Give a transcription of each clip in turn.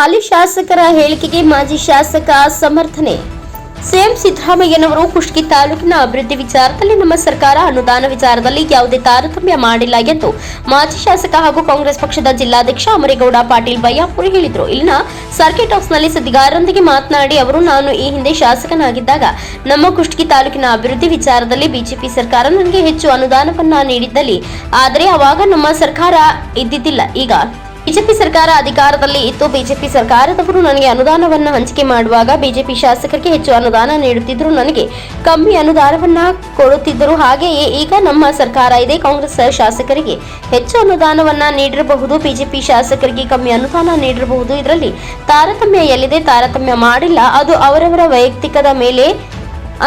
ಹಾಲಿ ಶಾಸಕರ ಹೇಳಿಕೆಗೆ ಮಾಜಿ ಶಾಸಕ ಸಮರ್ಥನೆ. ಸಿಎಂ ಸಿದ್ದರಾಮಯ್ಯನವರು ಕುಷ್ಟಗಿ ತಾಲೂಕಿನ ಅಭಿವೃದ್ಧಿ ವಿಚಾರದಲ್ಲಿ ನಮ್ಮ ಸರ್ಕಾರ ಅನುದಾನ ವಿಚಾರದಲ್ಲಿ ಯಾವುದೇ ತಾರತಮ್ಯ ಮಾಡಿಲ್ಲ ಎಂದು ಮಾಜಿ ಶಾಸಕ ಹಾಗೂ ಕಾಂಗ್ರೆಸ್ ಪಕ್ಷದ ಜಿಲ್ಲಾಧ್ಯಕ್ಷ ಅಮರೇಗೌಡ ಪಾಟೀಲ್ ಬಯ್ಯಾಪುರಿ ಹೇಳಿದರು. ಇಲ್ಲಿನ ಸರ್ಕಿಟ್ ಹೌಸ್ನಲ್ಲಿ ಸುದ್ದಿಗಾರರೊಂದಿಗೆ ಮಾತನಾಡಿ ಅವರು, ನಾನು ಈ ಹಿಂದೆ ಶಾಸಕನಾಗಿದ್ದಾಗ ನಮ್ಮ ಕುಷ್ಟಗಿ ತಾಲೂಕಿನ ಅಭಿವೃದ್ಧಿ ವಿಚಾರದಲ್ಲಿ ಬಿಜೆಪಿ ಸರ್ಕಾರ ನನಗೆ ಹೆಚ್ಚು ಅನುದಾನವನ್ನ ನೀಡಿದ್ದಲ್ಲಿ. ಆದರೆ ಅವಾಗ ನಮ್ಮ ಸರ್ಕಾರ ಇದ್ದಿದ್ದಿಲ್ಲ. ಈಗ ಬಿಜೆಪಿ ಸರ್ಕಾರ ಅಧಿಕಾರದಲ್ಲಿ ಇತ್ತು. ಬಿಜೆಪಿ ಸರ್ಕಾರದವರು ನನಗೆ ಅನುದಾನವನ್ನ ಹಂಚಿಕೆ ಮಾಡುವಾಗ ಬಿಜೆಪಿ ಶಾಸಕರಿಗೆ ಹೆಚ್ಚು ಅನುದಾನ ನೀಡುತ್ತಿದ್ದರು. ನನಗೆ ಕಮ್ಮಿ ಅನುದಾನವನ್ನ ಕೊಡುತ್ತಿದ್ದರು. ಹಾಗೆಯೇ ಈಗ ನಮ್ಮ ಸರ್ಕಾರ ಇದೆ. ಕಾಂಗ್ರೆಸ್ ಶಾಸಕರಿಗೆ ಹೆಚ್ಚು ಅನುದಾನವನ್ನ ನೀಡಿರಬಹುದು. ಬಿಜೆಪಿ ಶಾಸಕರಿಗೆ ಕಮ್ಮಿ ಅನುದಾನ ನೀಡಿರಬಹುದು. ಇದರಲ್ಲಿ ತಾರತಮ್ಯ ಎಲ್ಲಿದೆ? ತಾರತಮ್ಯ ಮಾಡಿಲ್ಲ. ಅದು ಅವರವರ ವೈಯಕ್ತಿಕದ ಮೇಲೆ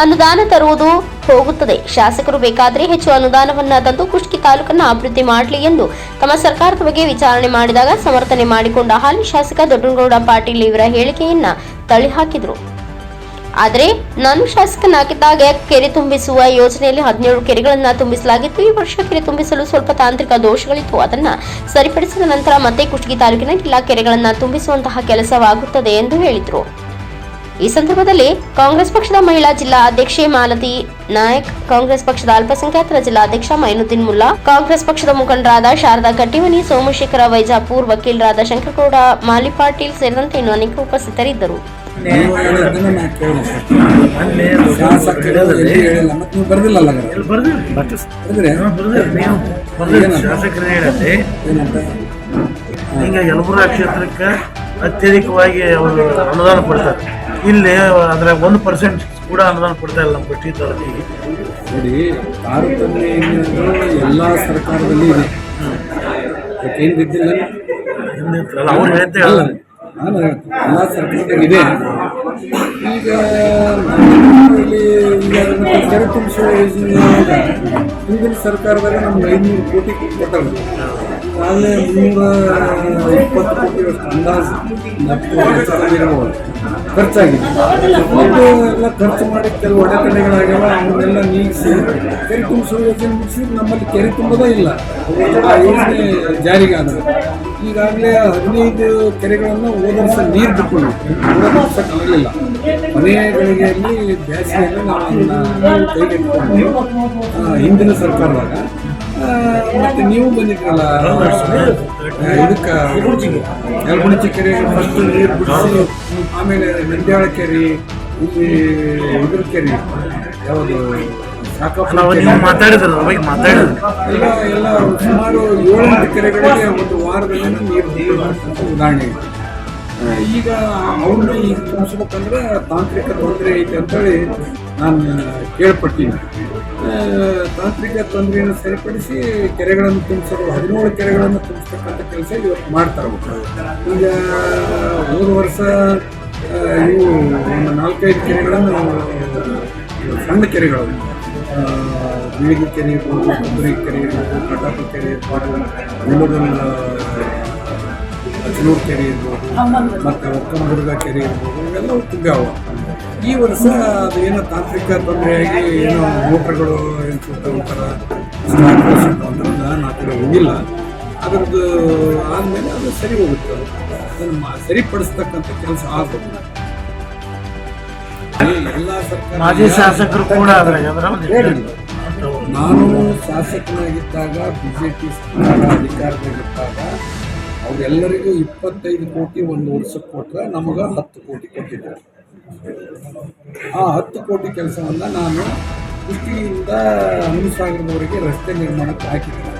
ಅನುದಾನ ತರುವುದು ಹೋಗುತ್ತದೆ. ಶಾಸಕರು ಬೇಕಾದರೆ ಹೆಚ್ಚು ಅನುದಾನವನ್ನ ತಂದು ಕುಷ್ಟಗಿ ತಾಲೂಕನ್ನು ಅಭಿವೃದ್ಧಿ ಮಾಡಲಿ ಎಂದು ತಮ್ಮ ಸರ್ಕಾರದ ಬಗ್ಗೆ ವಿಚಾರಣೆ ಮಾಡಿದಾಗ ಸಮರ್ಥನೆ ಮಾಡಿಕೊಂಡ ಹಾಲಿ ಶಾಸಕ ದೊಡ್ಡನಗೌಡ ಪಾಟೀಲ್ ಇವರ ಹೇಳಿಕೆಯನ್ನ ತಳ್ಳಿಹಾಕಿದರು. ಆದರೆ ನಾನು ಶಾಸಕನಾಗಿದ್ದಾಗ ಕೆರೆ ತುಂಬಿಸುವ ಯೋಜನೆಯಲ್ಲಿ ಹದಿನೇಳು ಕೆರೆಗಳನ್ನ ತುಂಬಿಸಲಾಗಿತ್ತು. ಈ ವರ್ಷ ಕೆರೆ ತುಂಬಿಸಲು ಸ್ವಲ್ಪ ತಾಂತ್ರಿಕ ದೋಷಗಳಿತ್ತು. ಅದನ್ನ ಸರಿಪಡಿಸಿದ ನಂತರ ಮತ್ತೆ ಕುಷ್ಟಗಿ ತಾಲೂಕಿನ ಎಲ್ಲ ಕೆರೆಗಳನ್ನ ತುಂಬಿಸುವಂತಹ ಕೆಲಸವಾಗುತ್ತದೆ ಎಂದು ಹೇಳಿದರು. ಈ ಸಂದರ್ಭದಲ್ಲಿ ಕಾಂಗ್ರೆಸ್ ಪಕ್ಷದ ಮಹಿಳಾ ಜಿಲ್ಲಾ ಅಧ್ಯಕ್ಷೆ ಮಾಲತಿ ನಾಯಕ್ ಕಾಂಗ್ರೆಸ್ ಪಕ್ಷದ ಅಲ್ಪಸಂಖ್ಯಾತರ ಜಿಲ್ಲಾಧ್ಯಕ್ಷ ಮೈನುದ್ದೀನ್ ಮುಲ್ಲಾ ಕಾಂಗ್ರೆಸ್ ಪಕ್ಷದ ಮುಖಂಡರಾದ ಶಾರದಾ ಕಟ್ಟಿಮನಿ ಸೋಮಶೇಖರ ವೈಜಾಪುರ್ ವಕೀಲರಾದ ಶಂಕರಗೌಡ ಮಾಲಿ ಪಾಟೀಲ್ ಸೇರಿದಂತೆ ಇನ್ನು ಅನೇಕ ಉಪಸ್ಥಿತರಿದ್ದರು. ಈಗ ಯಲಬುರ್ಗಾ ಕ್ಷೇತ್ರಕ್ಕೆ ಅತ್ಯಧಿಕವಾಗಿ ಅವರು ಅನುದಾನ ಕೊಡ್ತಾರೆ. ಇಲ್ಲಿ ಅದ್ರ ಒಂದು ಪರ್ಸೆಂಟ್ ಕೂಡ ಅನುದಾನ ಕೊಡ್ತಾ ಇಲ್ಲ ನಮ್ಮ ಪಟ್ಟಿ ತರಲಿ ನೋಡಿ ಭಾರತದಲ್ಲಿ ಎಲ್ಲ ಸರ್ಕಾರದಲ್ಲಿ ಇದೆ. ಏನು ಬಿದ್ದಿಲ್ಲ? ಅವ್ರು ನಾನು ಎಲ್ಲ ಸರ್ಕಾರದಲ್ಲಿ ಇದೆ. ಈಗ ನಮ್ಮಲ್ಲಿ ಈಗ ತುಂಬಿಸುವ ಯೋಜನೆ ಹಿಂದಿನ ಸರ್ಕಾರದಾಗ ನಮ್ಗೆ ಐನೂರು ಕೋಟಿ ಕೊಟ್ಟಾರ ಆಗಲೇ ಮುನ್ನೂರ ಇಪ್ಪತ್ತು ಕೋಟಿ ಅಂದಾಜು ಇರ್ಬೋದು ಖರ್ಚಾಗಿದೆ. ಮತ್ತು ಎಲ್ಲ ಖರ್ಚು ಮಾಡಿ ಕೆಲವು ಅಡೆತಡೆಗಳಾಗ್ಯಾವ, ಅವನ್ನೆಲ್ಲ ನೀಗಿಸಿ ಕೆರೆ ತುಂಬಿಸುವ ಯೋಜನೆ ಮುಗಿಸಿ ನಮ್ಮಲ್ಲಿ ಕೆರೆ ತುಂಬೋದೇ ಇಲ್ಲ. ಆ ಯೋಜನೆ ಜಾರಿಗೆ ಆದರೆ ಈಗಾಗಲೇ ಹದಿನೈದು ಕೆರೆಗಳನ್ನು ವರ್ಷ ನೀರು ಬಿಟ್ಕೊಂಡು ಆಗಲಿಲ್ಲ ಮನೆಗಳಿಗೆಯಲ್ಲಿ ಗಳಿಗೆಯಲ್ಲಿ ಬೇಸಿಗೆಯಲ್ಲಿ ನಾವು ಅದನ್ನ ಹಿಂದಿನ ಸರ್ಕಾರದಾಗ ಮತ್ತೆ ನೀವು ಬಂದಿದ್ರಲ್ಲ? ಇದಕ್ಕೆ ಯಲಬುಣಚಿ ಕೆರೆ ಫಸ್ಟ್ ನೀರು ಬಿಡಿಸಿ ಆಮೇಲೆ ನಂದ್ಯಾಳ ಕೆರೆ ಇಲ್ಲಿ ಇದ್ರ ಕೆರೆ ಯಾವುದು ಎಲ್ಲ ಎಲ್ಲ ಸುಮಾರು ಏಳೆಂಟು ಕೆರೆಗಳಿಗೆ ಒಂದು ವಾರದಲ್ಲಿ ನೀರು ನೀರು ಉದಾಹರಣೆ. ಈಗ ಅವ್ರನ್ನ ಈಗ ತುಂಬಿಸ್ಬೇಕಂದ್ರೆ ತಾಂತ್ರಿಕ ತೊಂದರೆ ಐತೆ ಅಂತೇಳಿ ನಾನು ಕೇಳ್ಪಟ್ಟಿನಿ ಆ, ತಾಂತ್ರಿಕ ತೊಂದರೆಯನ್ನು ಸರಿಪಡಿಸಿ ಕೆರೆಗಳನ್ನು ತುಂಬಿಸಲು ಹದಿನೇಳು ಕೆರೆಗಳನ್ನು ತುಂಬಿಸ್ತಕ್ಕಂಥ ಕೆಲಸ ಇವತ್ತು ಮಾಡ್ತಾರೆ ಈಗ ಮೂರು ವರ್ಷ ಇವು ಒಂದು ನಾಲ್ಕೈದು ಕೆರೆಗಳನ್ನು ಸಣ್ಣ ಕೆರೆಗಳು. ಬೀಳಿಗೆ ಕೆರೆ ಇರ್ಬೋದು ಕುದುರೆ ಕೆರೆ ಇರ್ಬೋದು ಕಟಾಪ ಕೆರೆ ಇರ್ಬೋದು ಮುಳ್ಳಗಲ್ ಅಚನೂರು ಕೆರೆ ಇರ್ಬೋದು ಮತ್ತು ಒಕ್ಕಮದುರ್ಗ ಕೆರೆ ಇರ್ಬೋದು ಇವೆಲ್ಲವೂ ತುಂಬ್ಯಾವ ಈ ವರ್ಷ ಅದು ಏನೋ ತಾಂತ್ರಿಕ ತೊಂದರೆಯಾಗಿ ಏನೋ ಮೋಟ್ರ್ಗಳು ಏನು ಸುತ್ತ ಒಂಥರ ಆ ಕಡೆ ಹೋಗಿಲ್ಲ. ಅದರದ್ದು ಆದಮೇಲೆ ಅದು ಸರಿ ಹೋಗುತ್ತೆ. ಅದನ್ನು ಸರಿಪಡಿಸ್ತಕ್ಕಂಥ ಕೆಲಸ ಆಗಬೇಕು ಎಲ್ಲ ಸರ್ಕಾರ ಮಾಜಿ ಶಾಸಕರು ಕೂಡ. ನಾನು ಶಾಸಕನಾಗಿದ್ದಾಗ ಬಿಜೆಪಿ ಸರ್ಕಾರ ಅಧಿಕಾರದಲ್ಲಿದ್ದಾಗ ಅವರೆಲ್ಲರಿಗೂ ಇಪ್ಪತ್ತೈದು ಕೋಟಿ ಒಂದು ವರ್ಷಕ್ಕೆ ಕೊಟ್ಟರೆ ನಮಗೆ ಹತ್ತು ಕೋಟಿ ಕೊಟ್ಟಿದ್ದಾರೆ. ಆ ಹತ್ತು ಕೋಟಿ ಕೆಲಸವನ್ನು ನಾನು ದೃಷ್ಟಿಯಿಂದ ಹನುಮಸಾಗರದವರೆಗೆ ರಸ್ತೆ ನಿರ್ಮಾಣಕ್ಕೆ ಹಾಕಿದ್ದೆ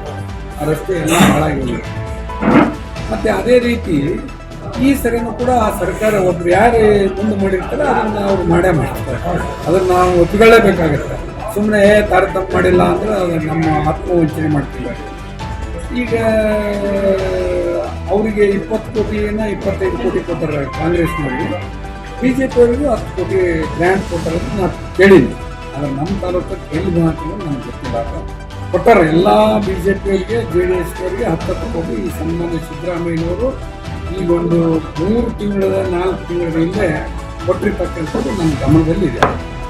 ಆ ರಸ್ತೆ ಎಲ್ಲ ಹಾಳಾಗಿಲ್ಲ ಮತ್ತು ಅದೇ ರೀತಿ ಈ ಸರಿನೂ ಕೂಡ ಆ ಸರ್ಕಾರ ಒಬ್ರು ಯಾರು ಮುಂದೆ ಮಾಡಿರ್ತಾರೆ, ಅದನ್ನು ಅವ್ರು ಮಾಡೇ ಮಾಡ್ತಾರೆ. ಅದನ್ನು ನಾವು ಒಪ್ಪಿಕೊಳ್ಳೇಬೇಕಾಗತ್ತೆ. ಸುಮ್ಮನೆ ತಾರತಮ್ಯ ಮಾಡಿಲ್ಲ ಅಂದ್ರೆ ಅದು ನಮ್ಮ ಆತ್ಮವಂಚನೆ ಮಾಡ್ತಿದ್ದಾರೆ. ಈಗ, ಅವರಿಗೆ ಇಪ್ಪತ್ತು ಕೋಟಿಯನ್ನು ಇಪ್ಪತ್ತೈದು ಕೋಟಿ ಕೊಟ್ಟಾರೆ ಕಾಂಗ್ರೆಸ್ನವ್ರಿಗೆ ಬಿ ಜೆ ಪಿಯವರಿಗೂ ಹತ್ತು ಕೋಟಿ ಗ್ರ್ಯಾಂಡ್ ಕೊಟ್ಟರೆ ನಾನು ಕೇಳಿದ್ದೆ. ಆದರೆ ನಮ್ಮ ತಾಲೂಕಲ್ಲಿ ಕೇಳಿದ ಹಾಕಿದ್ರು ನಾನು ಗೊತ್ತಿಲ್ಲ. ಕೊಟ್ಟಾರೆ ಎಲ್ಲ ಬಿ ಜೆ ಪಿಯವರಿಗೆ ಜೆ ಡಿ ಎಸ್ನವರಿಗೆ ಹತ್ತತ್ತು ಕೋಟಿ ಈ ಸನ್ಮಾನ್ಯ ಸಿದ್ದರಾಮಯ್ಯನವರು ಈ ಒಂದು ಮೂರು ತಿಂಗಳ, ನಾಲ್ಕು ತಿಂಗಳ ಹಿಂದೆ ಕೊಟ್ಟಿರ್ತಕ್ಕಂಥದ್ದು ನನ್ನ ಗಮನದಲ್ಲಿದೆ.